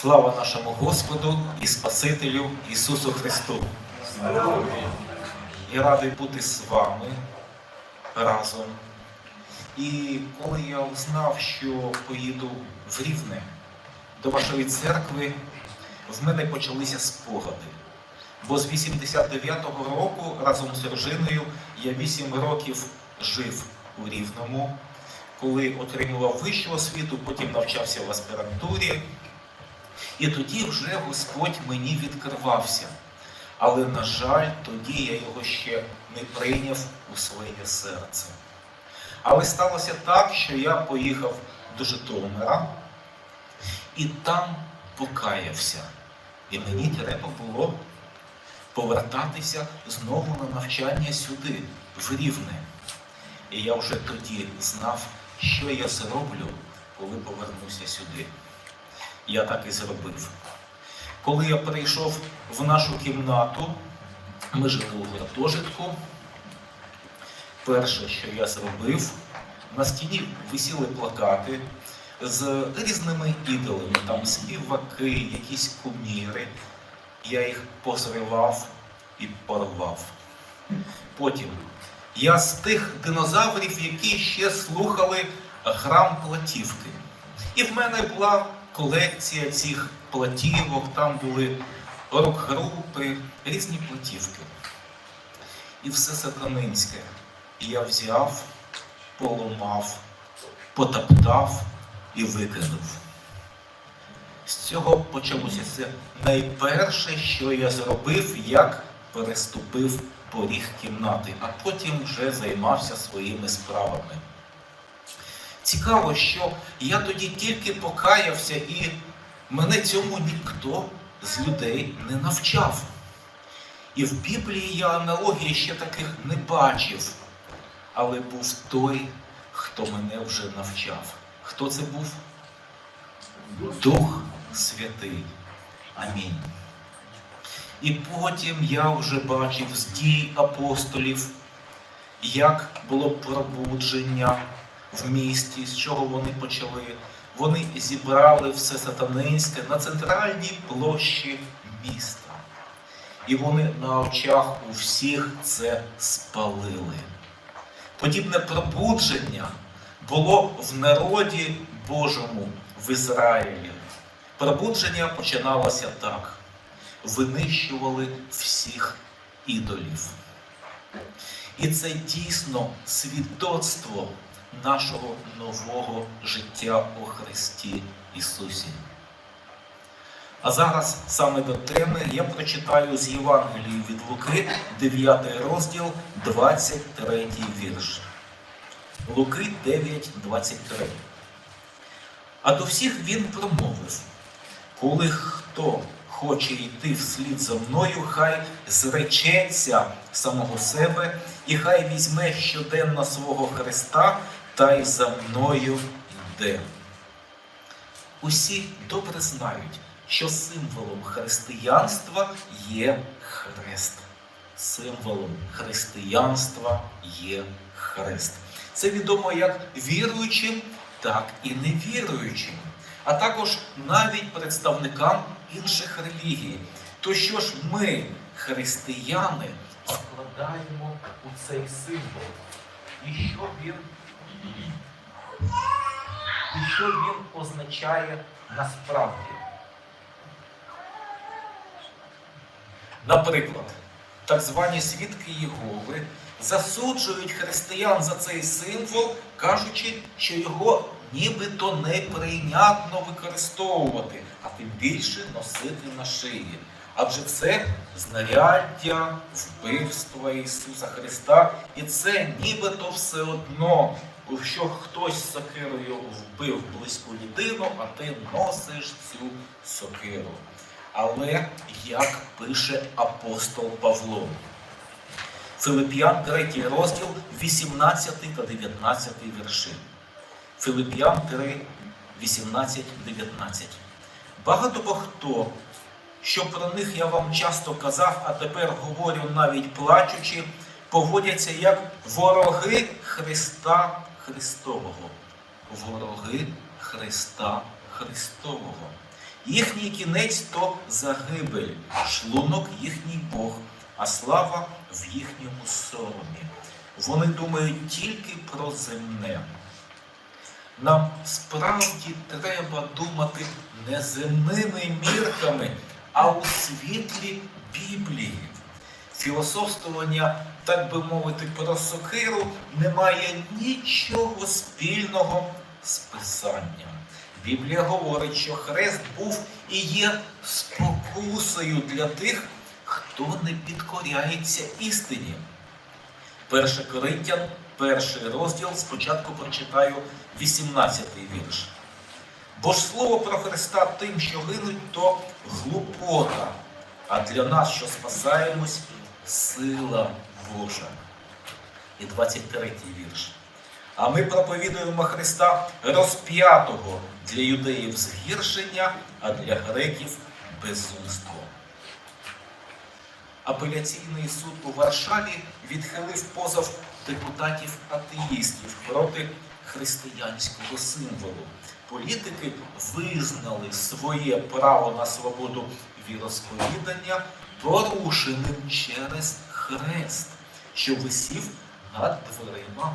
Слава нашому Господу і Спасителю Ісусу Христу! Я радий бути з вами разом. І коли я узнав, що поїду в Рівне до вашої церкви, в мене почалися спогади. Бо з 89-го року разом з дружиною я 8 років жив у Рівному, коли отримував вищу освіту, потім навчався в аспірантурі. І тоді вже Господь мені відкривався. Але, на жаль, тоді я його ще не прийняв у своє серце. Але сталося так, що я поїхав до Житомира і там покаявся. І мені треба було повертатися знову на навчання сюди, в Рівне. І я вже тоді знав, що я зроблю, коли повернуся сюди. Я так і зробив. Коли я прийшов в нашу кімнату, ми жили у гуртожитку. Перше, що я зробив, на стіні висіли плакати з різними ідолами, там співаки, якісь куміри. Я їх позривав і порвав. Потім я з тих динозаврів, які ще слухали грам платівки. І в мене була колекція цих платівок, там були рок-групи, різні платівки. І все сатанинське. І я взяв, поламав, потоптав і викинув. З цього почалося це найперше, що я зробив, як переступив поріг кімнати, а потім вже займався своїми справами. Цікаво, що я тоді тільки покаявся, і мене цьому ніхто з людей не навчав. І в Біблії я аналогії ще таких не бачив, але був той, хто мене вже навчав. Хто це був? Дух Святий. Амінь. І потім я вже бачив з дій апостолів, як було пробудження в місті, з чого вони почали. Вони зібрали все сатанинське на центральній площі міста. І вони на очах у всіх це спалили. Подібне пробудження було в народі Божому в Ізраїлі. Пробудження починалося так: винищували всіх ідолів. І це дійсно свідоцтво нашого нового життя у Христі Ісусі. А зараз саме до теми я прочитаю з Євангелії від Луки, 9 розділ, 23 вірш. Луки 9, 23. А до всіх він промовив: коли хто хоче йти вслід за мною, хай зречеться самого себе, і хай візьме щоденно свого Христа та й за мною йде. Усі добре знають, що символом християнства є хрест. Символом християнства є хрест. Це відомо як віруючим, так і невіруючим, а також навіть представникам інших релігій. То що ж ми, християни, вкладаємо у цей символ? І що він, і що він означає насправді? Наприклад, так звані свідки Єгови засуджують християн за цей символ, кажучи, що його нібито неприйнятно використовувати, а тим більше носити на шиї. Адже це знаряддя вбивства Ісуса Христа, і це нібито все одно, що хтось сокирою вбив близьку людину, а ти носиш цю сокиру. Але як пише апостол Павло, Филип'ян 3 розділ, 18 та 19 вірші. Филип'ян 3, 18, 19. Багато бо хто, що про них я вам часто казав, а тепер говорю навіть плачучи, поводяться як вороги Христа Христового. Вороги Христа Христового. Їхній кінець то загибель, шлунок їхній Бог, а слава в їхньому соромі. Вони думають тільки про земне. Нам справді треба думати не земними мірками, а у світлі Біблії. Філософствування, так би мовити, про сокиру не має нічого спільного з писанням. Біблія говорить, що хрест був і є спокусою для тих, хто не підкоряється істині. 1 Коринтян, перший розділ, спочатку прочитаю 18 вірш. Бо ж слово про Христа тим, що гинуть, то глупота, а для нас, що спасаємось, сила Божа. І 23 вірш. А ми проповідуємо Христа розп'ятого для юдеїв згіршення, а для греків безумство. Апеляційний суд у Варшаві відхилив позов депутатів-атеїстів проти християнського символу. Політики визнали своє право на свободу віросповідання порушеним через хрест, що висів над дверима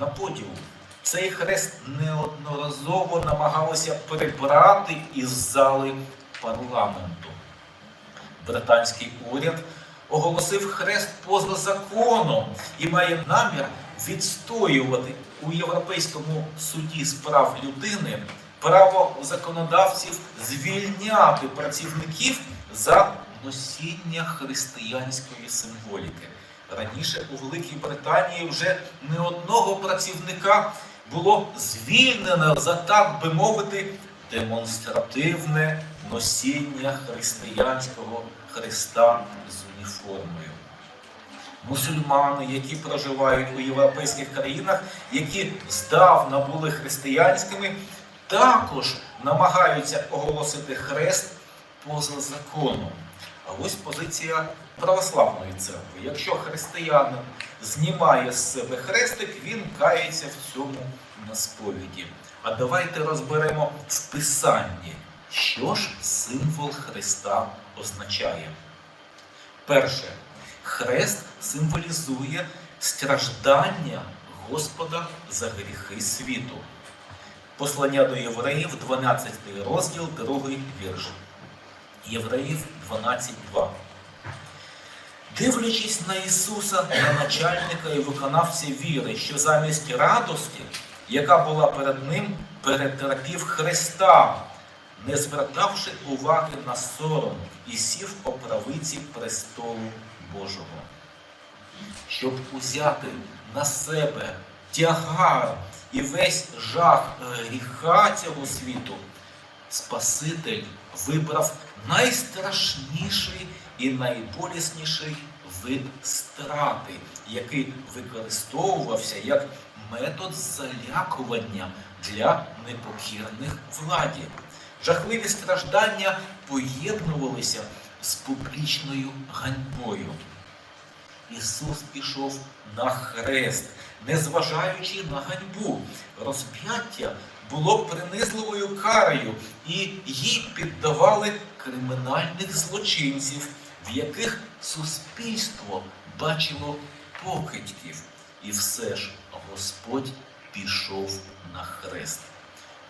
на подіум. Цей хрест неодноразово намагалися прибрати із зали парламенту. Британський уряд оголосив хрест поза законом і має намір відстоювати у Європейському суді з прав людини право законодавців звільняти працівників за носіння християнської символіки. Раніше у Великій Британії вже не одного працівника було звільнено за так би мовити демонстративне носіння християнського хреста з уніформою. Мусульмани, які проживають у європейських країнах, які здавна були християнськими, також намагаються оголосити хрест поза законом. А ось позиція православної церкви. Якщо християнин знімає з себе хрестик, він кається в цьому на сповіді. А давайте розберемо в писанні, що ж символ Христа означає. Перше, хрест символізує страждання Господа за гріхи світу. Послання до євреїв, 12 розділ, 2 вірш. Євреїв 12.2. Дивлячись на Ісуса, на начальника і виконавця віри, що замість радості, яка була перед Ним, перетерпів Христа, не звертавши уваги на сором, і сів по правиці престолу Божого. Щоб узяти на себе тягар і весь жах гріха цього світу, Спаситель вибрав найстрашніший і найболісніший вид страти, який використовувався як метод залякування для непокірних владі. Жахливі страждання поєднувалися з публічною ганьбою. Ісус пішов на хрест, незважаючи на ганьбу. Розп'яття було принизливою карою, і їй піддавали кримінальних злочинців, в яких суспільство бачило покидьків. І все ж Господь пішов на хрест.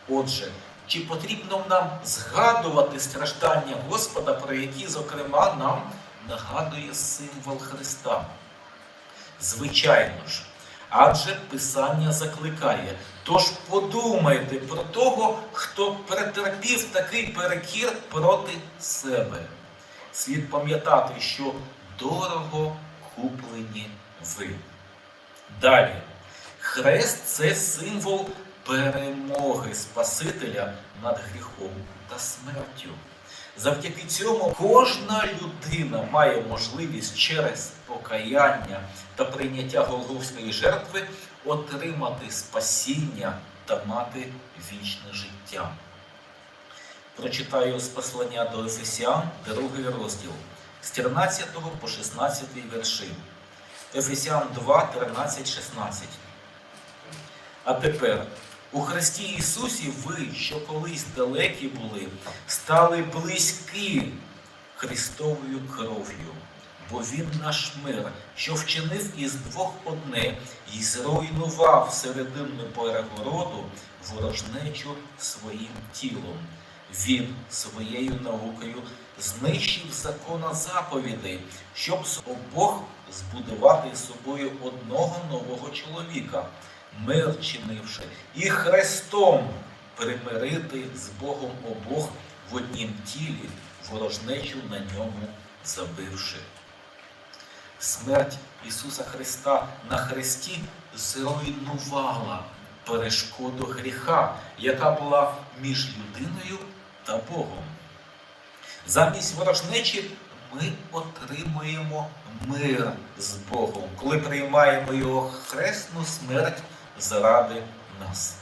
Отже, чи потрібно нам згадувати страждання Господа, про які, зокрема, нам нагадує символ Христа? Звичайно ж, адже Писання закликає. Тож подумайте про того, хто претерпів такий перекір проти себе. Слід пам'ятати, що дорого куплені ви. Далі, хрест це символ перемоги Спасителя над гріхом та смертю. Завдяки цьому кожна людина має можливість через покаяння та прийняття Голговської жертви отримати спасіння та мати вічне життя. Прочитаю з послання до Ефесіан, другий розділ, з 13 по 16 вірши. Ефесіан 2, 13, 16. А тепер У Христі Ісусі ви, що колись далекі були, стали близькі Христовою кров'ю, бо Він наш мир, що вчинив із двох одне і зруйнував серединну перегороду ворожнечу своїм тілом. Він своєю наукою знищив закона заповідей, щоб з обох збудувати собою одного нового чоловіка, мир чинивши, і Христом примирити з Богом обох в однім тілі, ворожнечу на ньому забивши. Смерть Ісуса Христа на Христі зруйнувала перешкоду гріха, яка була між людиною та Богом. Замість ворожнечі ми отримуємо мир з Богом, коли приймаємо Його хресну смерть заради нас.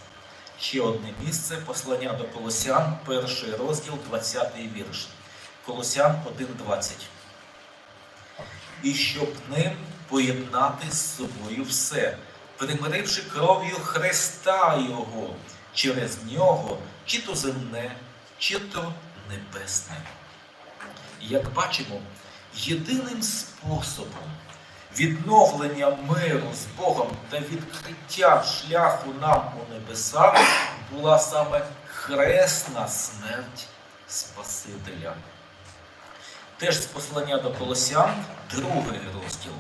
Ще одне місце послання до Колосян, перший розділ, 20 вірш. Колосян 1.20. І щоб ним поєднати з собою все, примиривши кров'ю Христа Його, через нього, чи то земне, чи то небесне. Як бачимо, єдиним способом відновлення миру з Богом та відкриття шляху нам у небеса була саме хресна смерть Спасителя. Теж з послання до Колосян, другий розділ.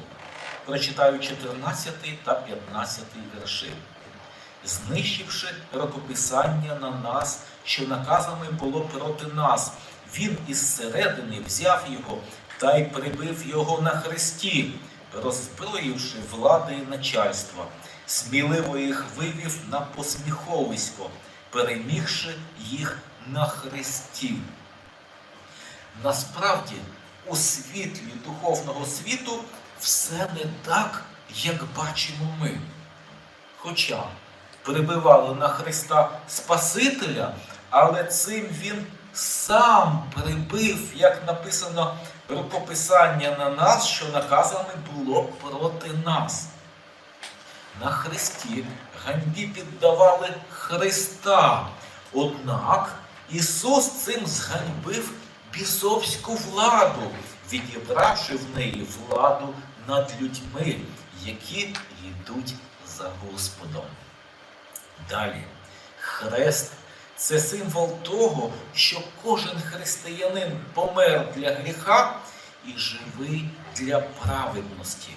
Прочитаю 14 та 15 вірші. Знищивши рокописання на нас, що наказами було проти нас, він із середини взяв його та й прибив його на хресті, роззброївши влади і начальства, сміливо їх вивів на посміховисько, перемігши їх на хресті. Насправді, у світлі духовного світу все не так, як бачимо ми. Хоча прибивали на Христа Спасителя, але цим він сам прибив, як написано рукописання на нас, що наказане було проти нас. На Христі ганьбі піддавали Христа. Однак Ісус цим зганьбив бісовську владу, відібравши в неї владу над людьми, які йдуть за Господом. Далі, хрест це символ того, що кожен християнин помер для гріха і живий для праведності.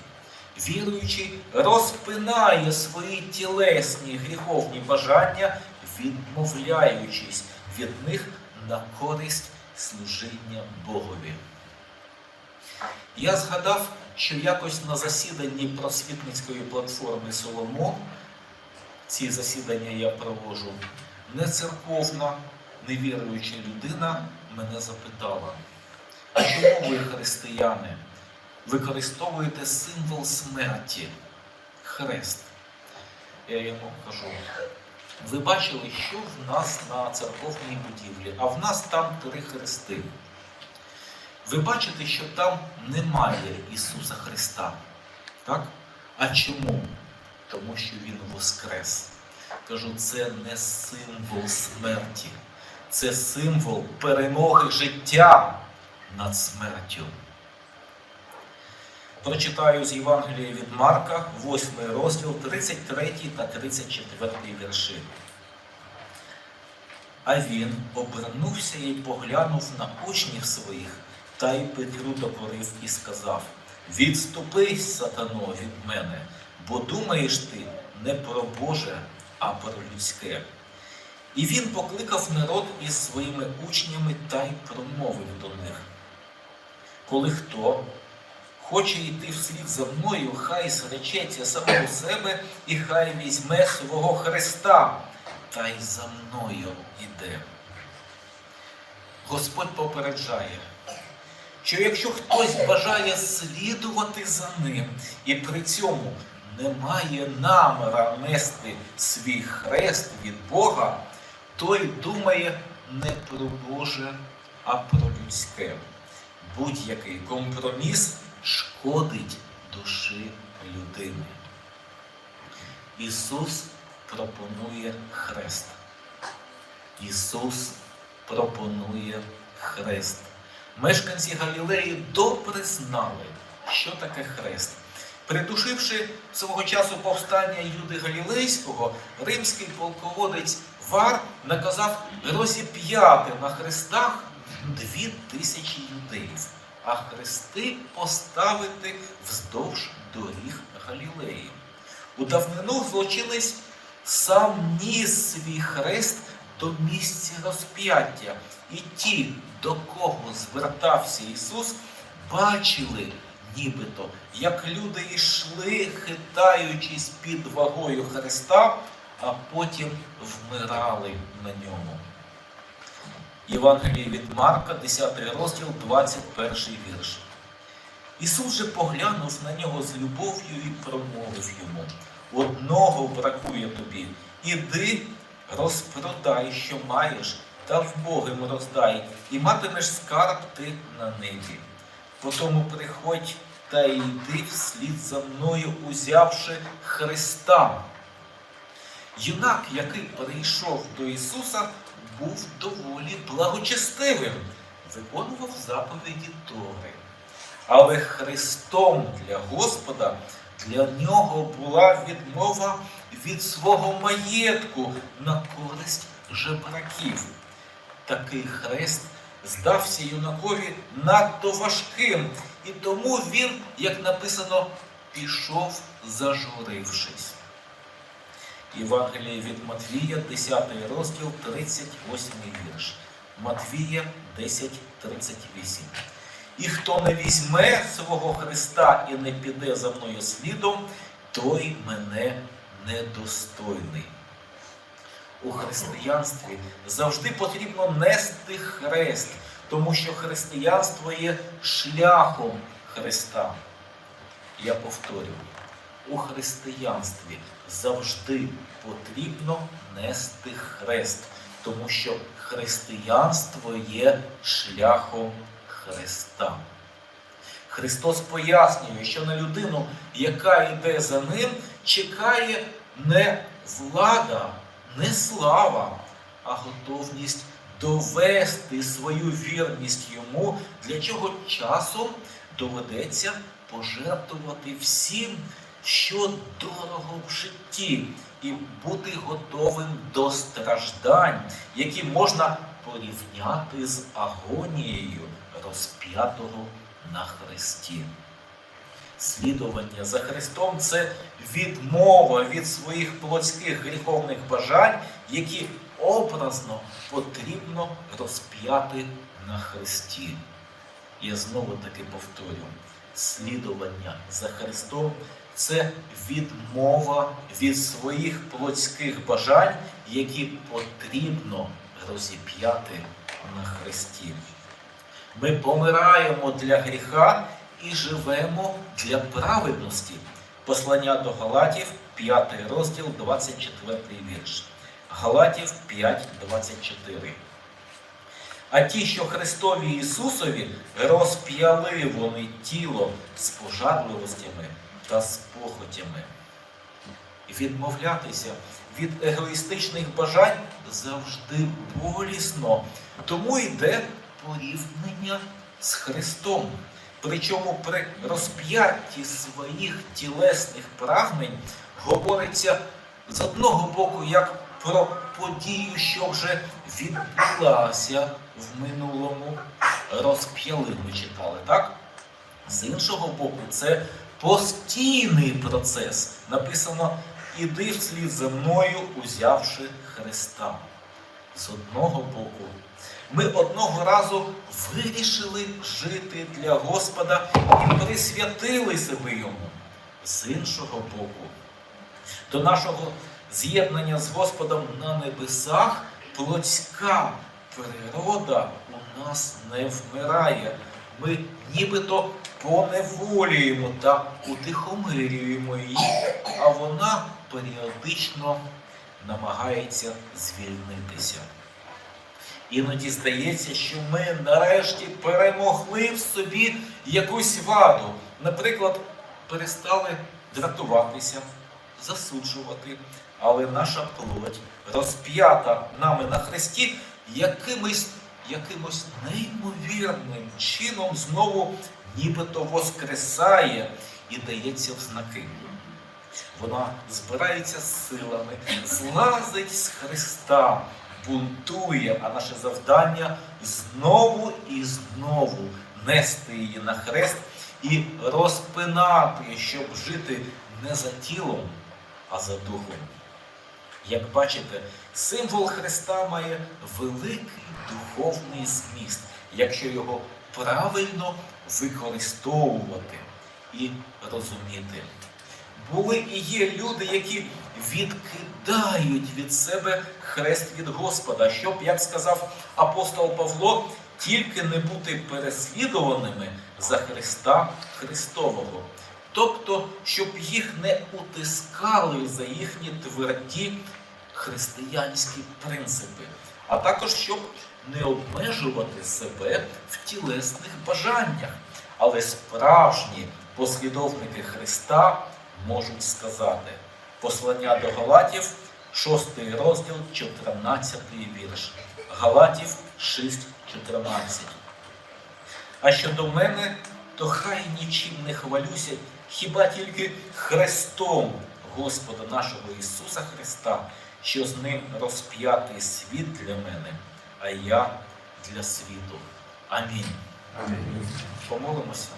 Віруючий розпинає свої тілесні гріховні бажання, відмовляючись від них на користь служіння Богові. Я згадав, що якось на засіданні просвітницької платформи Соломон, ці засідання я проводжу, не церковна, невіруюча людина мене запитала, чому ви, християни, використовуєте символ смерті, хрест? Я йому кажу, ви бачили, що в нас на церковній будівлі, а в нас там три хрести. Ви бачите, що там немає Ісуса Христа. Так? А чому? Тому що Він воскрес. Кажу, це не символ смерті, це символ перемоги життя над смертю. Прочитаю з Євангелія від Марка, 8 розділ, 33 та 34 вірші. А він обернувся і поглянув на учнів своїх, та й Петру докорив і сказав: Відступи, сатано, від мене, бо думаєш ти не про Боже, а про людське. І він покликав народ із своїми учнями та й промовив до них. Коли хто хоче йти вслід за мною, хай зречеться самого себе і хай візьме свого Христа, та й за мною йде. Господь попереджає, що якщо хтось бажає слідувати за ним і при цьому не має наміра нести свій хрест від Бога, той думає не про Боже, а про людське. Будь-який компроміс шкодить душі людини. Ісус пропонує хрест. Ісус пропонує хрест. Мешканці Галілеї добре знали, що таке хрест. Придушивши свого часу повстання Юди Галілейського, римський полководець Вар наказав розіп'яти на хрестах дві тисячі юдеїв, а хрести поставити вздовж доріг Галілеї. У давнину злочинець сам ніс свій хрест до місця розп'яття, і ті, до кого звертався Ісус, бачили нібито, як люди йшли, хитаючись під вагою Христа, а потім вмирали на ньому. Євангеліє від Марка, 10 розділ, 21 вірш. Ісус же поглянув на нього з любов'ю і промовив йому: Одного бракує тобі, іди, розпродай, що маєш, та вбогим роздай, і матимеш скарб ти на небі. Потому приходь та йди вслід за мною, узявши Христа. Юнак, який прийшов до Ісуса, був доволі благочестивим, виконував заповіді Тори. Але Христом для Господа для нього була відмова від свого маєтку на користь жебраків. Такий хрест здався юнакові надто важким, і тому він, як написано, пішов зажурившись. Євангеліє від Матвія, 10 розділ, 38 вірш. Матвія 10, 38. І хто не візьме свого Христа і не піде за мною слідом, той мене недостойний. У християнстві завжди потрібно нести хрест, тому що християнство є шляхом Христа. Я повторюю, у християнстві завжди потрібно нести хрест, тому що християнство є шляхом Христа. Христос пояснює, що на людину, яка йде за ним, чекає не влада, не слава, а готовність довести свою вірність йому, для чого часом доведеться пожертвувати всім, що дорого в житті, і бути готовим до страждань, які можна порівняти з агонією розп'ятого на Христі. Слідування за Христом це відмова від своїх плотських гріховних бажань, які образно потрібно розп'яти на Христі. Я знову таки повторю: слідування за Христом це відмова від своїх плотських бажань, які потрібно розіп'яти на Христі. Ми помираємо для гріха і живемо для праведності. Послання до Галатів, 5 розділ, 24 вірш. Галатів 5, 24. А ті, що Христові Ісусові, розп'яли вони тіло з пожадливостями та з похотями. Відмовлятися від егоїстичних бажань завжди болісно, тому йде порівняння з Христом. Причому при розп'ятті своїх тілесних прагнень говориться з одного боку як про подію, що вже відбулася в минулому, розп'яли ми читали, так? З іншого боку, це постійний процес. Написано Іди вслід за мною, узявши Христа. З одного боку, ми одного разу вирішили жити для Господа і присвятили себе йому. З іншого боку, до нашого з'єднання з Господом на небесах плотська природа у нас не вмирає. Ми нібито поневолюємо та утихомирюємо її, а вона періодично намагається звільнитися. Іноді здається, що ми нарешті перемогли в собі якусь ваду. Наприклад, перестали дратуватися, засуджувати, але наша плоть розп'ята нами на хресті якимось, якимось неймовірним чином знову нібито воскресає і дається в знаки. Вона збирається силами, злазить з Христа, бунтує, а наше завдання знову і знову нести її на хрест і розпинати, щоб жити не за тілом, а за духом. Як бачите, символ Христа має великий духовний зміст, якщо його правильно використовувати і розуміти. Були і є люди, які відкидають від себе хрест від Господа, щоб, як сказав апостол Павло, тільки не бути переслідуваними за Христа Христового. Тобто, щоб їх не утискали за їхні тверді християнські принципи, а також щоб не обмежувати себе в тілесних бажаннях. Але справжні послідовники Христа можуть сказати послання до Галатів, 6 розділ, 14 вірш. Галатів 6.14. А щодо мене, то хай нічим не хвалюся, хіба тільки Христом Господа нашого Ісуса Христа, що з ним розп'ятий світ для мене, а я для світу. Амінь. Амінь. Помолимося.